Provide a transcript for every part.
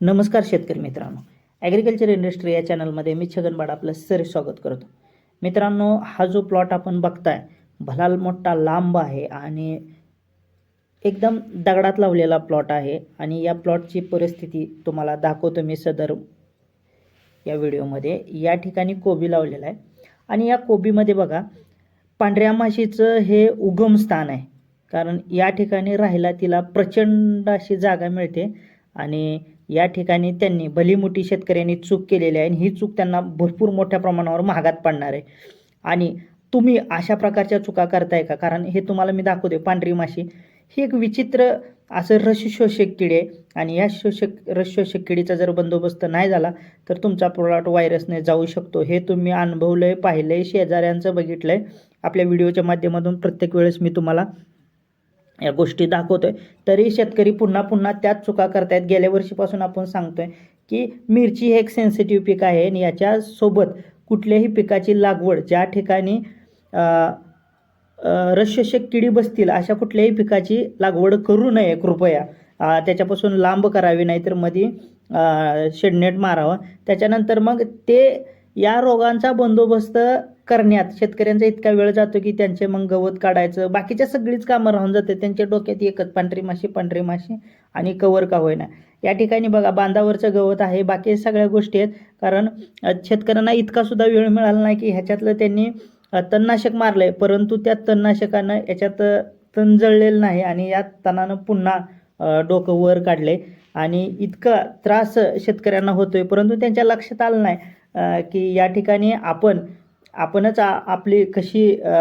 नमस्कार शेतकरी मित्रांनो. ॲग्रिकल्चर इंडस्ट्री या चॅनलमध्ये मी छगनबाड आपलं सर स्वागत करतो. मित्रांनो हा जो प्लॉट आपण बघताय भलाल मोठा लांब आहे आणि एकदम दगडात लावलेला प्लॉट आहे आणि या प्लॉटची परिस्थिती तुम्हाला दाखवतो मी सदर या व्हिडिओमध्ये. या ठिकाणी कोबी लावलेला आहे. आणि या कोबीमध्ये बघा पांढऱ्या माशीचं हे उगम स्थान आहे. कारण या ठिकाणी राहायला तिला प्रचंड अशी जागा मिळते आणि या ठिकाणी त्यांनी भलीमोठी शेतकऱ्यांनी चूक केलेली आहे आणि ही चूक त्यांना भरपूर मोठ्या प्रमाणावर महागात पडणार आहे. आणि तुम्ही अशा प्रकारच्या चुका करताय का? कारण हे तुम्हाला मी दाखवते पांढरी माशी. ही एक विचित्र असं रसशोषक किडे किडी आहे. आणि या शोषक रस शोषक किडीचा जर बंदोबस्त नाही झाला तर तुमचा प्रोडक्ट व्हायरसने जाऊ शकतो. हे तुम्ही अनुभवलं आहे पाहिलं आहे शेजाऱ्यांचं बघितलं आहे आपल्या व्हिडिओच्या माध्यमातून प्रत्येक वेळेस मी तुम्हाला या गोष्टी दाखवतोय. तरी शेतकरी पुन्हा पुन्हा त्याच चुका करतायत. गेल्या वर्षीपासून आपण सांगतोय की मिरची हे एक सेन्सिटिव्ह पीक आहे आणि याच्यासोबत कुठल्याही पिकाची लागवड ज्या ठिकाणी अ, रसशोषक किडी बसतील अशा कुठल्याही पिकाची लागवड करू नये कृपया त्याच्यापासून लांब करावी नाहीतरमध्ये शेडनेट मारावं. त्याच्यानंतर मग ते या रोगांचा बंदोबस्त करण्यात शेतकऱ्यांचा इतका वेळ जातो की त्यांचे मग गवत काढायचं बाकीच्या सगळीच कामं राहून जाते. त्यांच्या डोक्यात एकच पांढरी माशी पांढरी माशी आणि कवर का होईना. या ठिकाणी बघा बांधावरचं गवत आहे. बाकी सगळ्या गोष्टी आहेत. कारण शेतकऱ्यांना इतका सुद्धा वेळ मिळाला नाही की ह्याच्यातलं त्यांनी तणनाशक मारलं आहे परंतु त्या तणनाशकानं याच्यात तण जळलेलं नाही आणि या तणानं पुन्हा डोकं वर काढले आणि इतका त्रास शेतकऱ्यांना होतोय. परंतु त्यांच्या लक्षात आलं नाही. की या ठिकाणी आपण आपणच आपली कशी अ,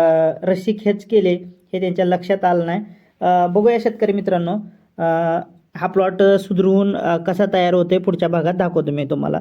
रस्सी खेच केले हे त्यांच्या लक्षात आलं नाही. बघूया शेतकरी मित्रांनो हा प्लॉट सुधरवून कसा तयार होतोय पुढच्या भागात दाखवतो मी तुम्हाला.